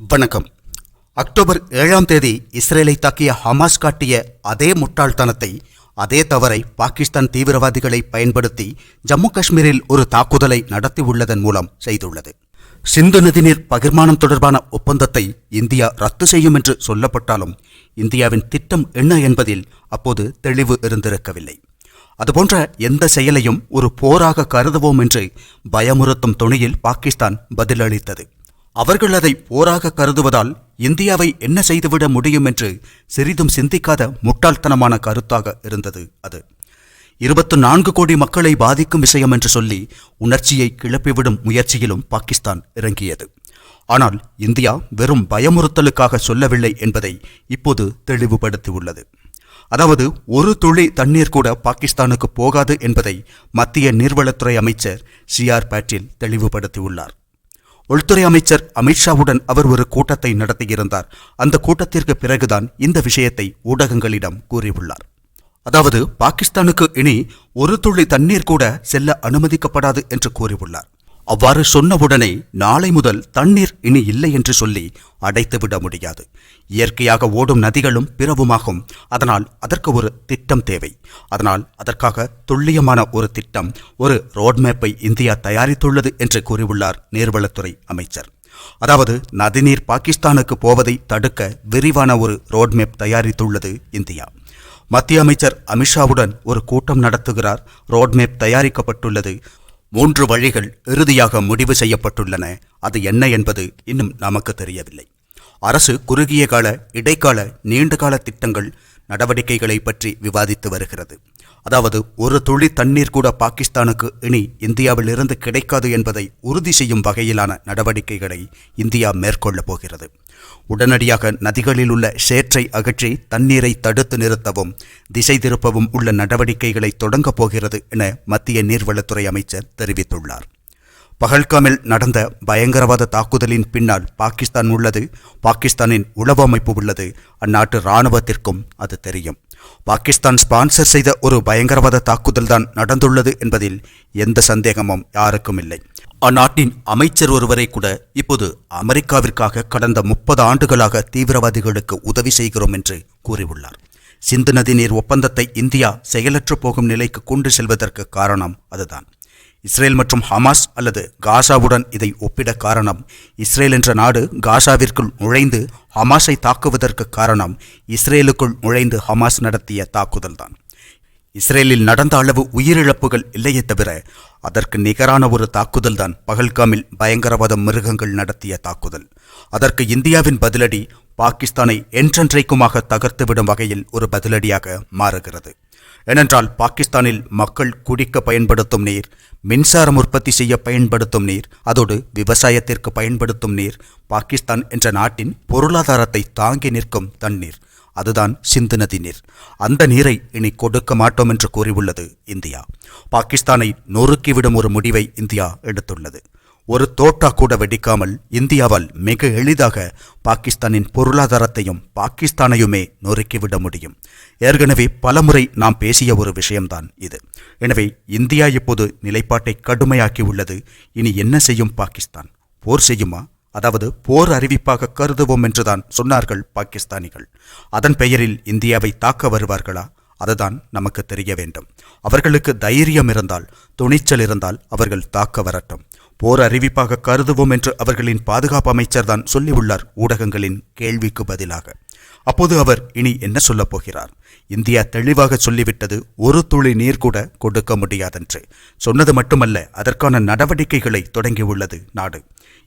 வணக்கம். அக்டோபர் ஏழாம் தேதி இஸ்ரேலை தாக்கிய ஹமாஸ் காட்டிய அதே முட்டாள்தனத்தை அதே தவறை பாகிஸ்தான் தீவிரவாதிகளை பயன்படுத்தி ஜம்மு காஷ்மீரில் ஒரு தாக்குதலை நடத்தியுள்ளதன் மூலம் செய்துள்ளது. சிந்து நதிநீர் பகிர்மானம் தொடர்பான ஒப்பந்தத்தை இந்தியா ரத்து செய்யும் என்று சொல்லப்பட்டாலும் இந்தியாவின் திட்டம் என்ன என்பதில் அப்போது தெளிவு இருந்திருக்கவில்லை. அதுபோன்ற எந்த செயலையும் ஒரு போராக கருதுவோம் என்று பயமுறுத்தும் துணியில் பாகிஸ்தான் பதிலளித்தது. அவர்கள் அதை போராக கருதுவதால் இந்தியாவை என்ன செய்துவிட முடியும் என்று சிறிதும் சிந்திக்காத முட்டாள்தனமான கருத்தாக இருந்தது அது. இருபத்து நான்கு கோடி மக்களை பாதிக்கும் விஷயம் என்று சொல்லி உணர்ச்சியை கிளப்பிவிடும் முயற்சியிலும் பாகிஸ்தான் இறங்கியது. ஆனால் இந்தியா வெறும் பயமுறுத்தலுக்காக சொல்லவில்லை என்பதை இப்போது தெளிவுபடுத்தியுள்ளது. அதாவது ஒரு துளி தண்ணீர் கூட பாகிஸ்தானுக்கு போகாது என்பதை மத்திய நீர்வளத்துறை அமைச்சர் சி ஆர் பாட்டீல் தெளிவுபடுத்தியுள்ளார். உள்துறை அமைச்சர் அமித்ஷாவுடன் அவர் ஒரு கூட்டத்தை நடத்தியிருந்தார். அந்த கூட்டத்திற்கு பிறகுதான் இந்த விஷயத்தை ஊடகங்களிடம் கூறியுள்ளார். அதாவது பாகிஸ்தானுக்கு இனி ஒரு துளி தண்ணீர் கூட செல்ல அனுமதிக்கப்படாது என்று கூறியுள்ளார். அவ்வாறு சொன்னவுடனே நாளை முதல் தண்ணீர் இனி இல்லை என்று சொல்லி அடைத்துவிட முடியாது. இயற்கையாக ஓடும் நதிகளும் பிறவுமாகும். அதனால் அதற்கு ஒரு திட்டம் தேவை. அதனால் அதற்காக துல்லியமான ஒரு திட்டம் ஒரு ரோட்மேப்பை இந்தியா தயாரித்துள்ளது என்று கூறியுள்ளார் நீர்வளத்துறை அமைச்சர். அதாவது நதிநீர் பாகிஸ்தானுக்கு போவதை தடுக்க விரிவான ஒரு ரோட்மேப் தயாரித்துள்ளது இந்தியா. மத்திய அமைச்சர் அமித்ஷாவுடன் ஒரு கூட்டம் நடத்துகிறார். ரோட்மேப் தயாரிக்கப்பட்டுள்ளது. மூன்று வழிகள் இறுதியாக முடிவு செய்யப்பட்டுள்ளன. அது என்ன என்பது இன்னும் நமக்கு தெரியவில்லை. அரசு குறுகிய கால இடைக்கால நீண்டகால திட்டங்கள் நடவடிக்கைகளை பற்றி விவாதித்து வருகிறது. அதாவது ஒரு துளி தண்ணீர் கூட பாகிஸ்தானுக்கு இனி இந்தியாவிலிருந்து கிடைக்காது என்பதை உறுதி செய்யும் வகையிலான நடவடிக்கைகளை இந்தியா மேற்கொள்ளப் போகிறது. உடனடியாக நதிகளில் உள்ள சேற்றை அகற்றி தண்ணீரை தடுத்து நிறுத்தவும் திசை திருப்பவும் உள்ள நடவடிக்கைகளை தொடங்கப் போகிறது என மத்திய நீர்வளத்துறை அமைச்சர் தெரிவித்துள்ளார். பகல்காமில் நடந்த பயங்கரவாத தாக்குதலின் பின்னால் பாகிஸ்தான் உள்ளது பாகிஸ்தானின் உளவு அமைப்பு உள்ளது அந்நாட்டு இராணுவத்திற்கும் அது தெரியும். பாகிஸ்தான் ஸ்பான்சர் செய்த ஒரு பயங்கரவாத தாக்குதல் தான் நடந்துள்ளது என்பதில் எந்த சந்தேகமும் யாருக்கும் இல்லை அந்நாட்டின் அமைச்சர் ஒருவரை கூட இப்போது அமெரிக்காவிற்காக கடந்த முப்பது ஆண்டுகளாக தீவிரவாதிகளுக்கு உதவி செய்கிறோம் என்று கூறியுள்ளார். சிந்து நதி நீர் ஒப்பந்தத்தை இந்தியா செயலற்று போகும் நிலைக்கு கொண்டு செல்வதற்கு காரணம் அதுதான். இஸ்ரேல் மற்றும் ஹமாஸ் அல்லது காசாவுடன் இதை ஒப்பிட காரணம். இஸ்ரேல் என்ற நாடு காசாவிற்குள் நுழைந்து ஹமாஸை தாக்குவதற்கு காரணம் இஸ்ரேலுக்குள் நுழைந்து ஹமாஸ் நடத்திய தாக்குதல்தான். இஸ்ரேலில் நடந்த அளவு உயிரிழப்புகள் இல்லையே தவிர அதற்கு நிகரான ஒரு தாக்குதல் தான் பகல்காமில் பயங்கரவாத மிருகங்கள் நடத்திய தாக்குதல். அதற்கு இந்தியாவின் பதிலடி பாகிஸ்தானை என்றென்றைக்குமாக தகர்த்துவிடும் வகையில் ஒரு பதிலடியாக மாறுகிறது. ஏனென்றால் பாகிஸ்தானில் மக்கள் குடிக்க பயன்படுத்தும் நீர் மின்சாரம் உற்பத்தி செய்ய பயன்படுத்தும் நீர் அதோடு விவசாயத்திற்கு பயன்படுத்தும் நீர் பாகிஸ்தான் என்ற நாட்டின் பொருளாதாரத்தை தாங்கி நிற்கும் தண்ணீர். அதுதான் சிந்து நதி நீர். அந்த நீரை இனி கொடுக்க மாட்டோம் என்று கூறியுள்ளது இந்தியா. பாகிஸ்தானை நொறுக்கிவிடும் ஒரு முடிவை இந்தியா எடுத்துள்ளது. ஒரு தோட்டா கூட வெடிக்காமல் இந்தியாவால் மிக எளிதாக பாகிஸ்தானின் பொருளாதாரத்தையும் பாகிஸ்தானையுமே நொறுக்கிவிட முடியும். ஏற்கனவே பலமுறை நாம் பேசிய ஒரு விஷயம்தான் இது. எனவே இந்தியா இப்போது நிலைப்பாட்டை கடுமையாக்கி உள்ளது. இனி என்ன செய்யும் பாகிஸ்தான்? போர் செய்யுமா? அதாவது போர் அறிவிப்பாக கருதுவோம் என்றுதான் சொன்னார்கள் பாகிஸ்தானிகள். அதன் பெயரில் இந்தியாவை தாக்க வருவார்களா? அதுதான் நமக்கு தெரிய வேண்டும். அவர்களுக்கு தைரியம் இருந்தால் துணிச்சல் இருந்தால் அவர்கள் தாக்க வரட்டும். போர் அறிவிப்பாக கருதுவோம் என்று அவர்களின் பாதுகாப்பு அமைச்சர் தான் சொல்லியுள்ளார் ஊடகங்களின் கேள்விக்கு பதிலாக. அப்போது அவர் இனி என்ன சொல்லப் போகிறார்? இந்தியா தெளிவாக சொல்லிவிட்டது ஒரு துளி நீர் கூட கொடுக்க முடியாதென்று. சொன்னது மட்டுமல்ல அதற்கான நடவடிக்கைகளை தொடங்கியுள்ளது நாடு.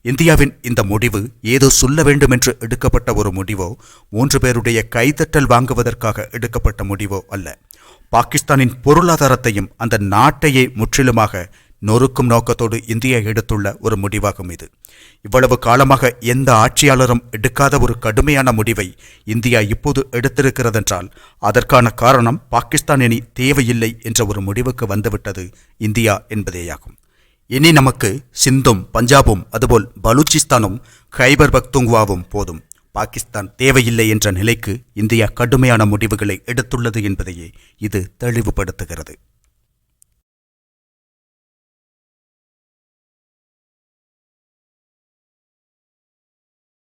இந்தியாவின் இந்த முடிவு ஏதோ சொல்ல வேண்டும் என்று எடுக்கப்பட்ட ஒரு முடிவோ மூன்று பேருடைய கைதட்டல் வாங்குவதற்காக எடுக்கப்பட்ட முடிவோ அல்ல. பாகிஸ்தானின் பொருளாதாரத்தையும் அந்த நாட்டையே முற்றிலுமாக நொறுக்கும் நோக்கத்தோடு இந்தியா எடுத்துள்ள ஒரு முடிவாகும் இது. இவ்வளவு காலமாக எந்த ஆட்சியாளரும் எடுக்காத ஒரு கடுமையான முடிவை இந்தியா இப்போது எடுத்திருக்கிறதென்றால் அதற்கான காரணம் பாகிஸ்தான் இனி தேவையில்லை என்ற ஒரு முடிவுக்கு வந்துவிட்டது இந்தியா என்பதேயாகும். இனி நமக்கு சிந்தும் பஞ்சாபும் அதுபோல் பலூச்சிஸ்தானும் ஹைபர் பக்துங்குவாவும் போதும். பாகிஸ்தான் தேவையில்லை என்ற நிலைக்கு இந்தியா கடுமையான முடிவுகளை எடுத்துள்ளது என்பதையே இது தெளிவுபடுத்துகிறது.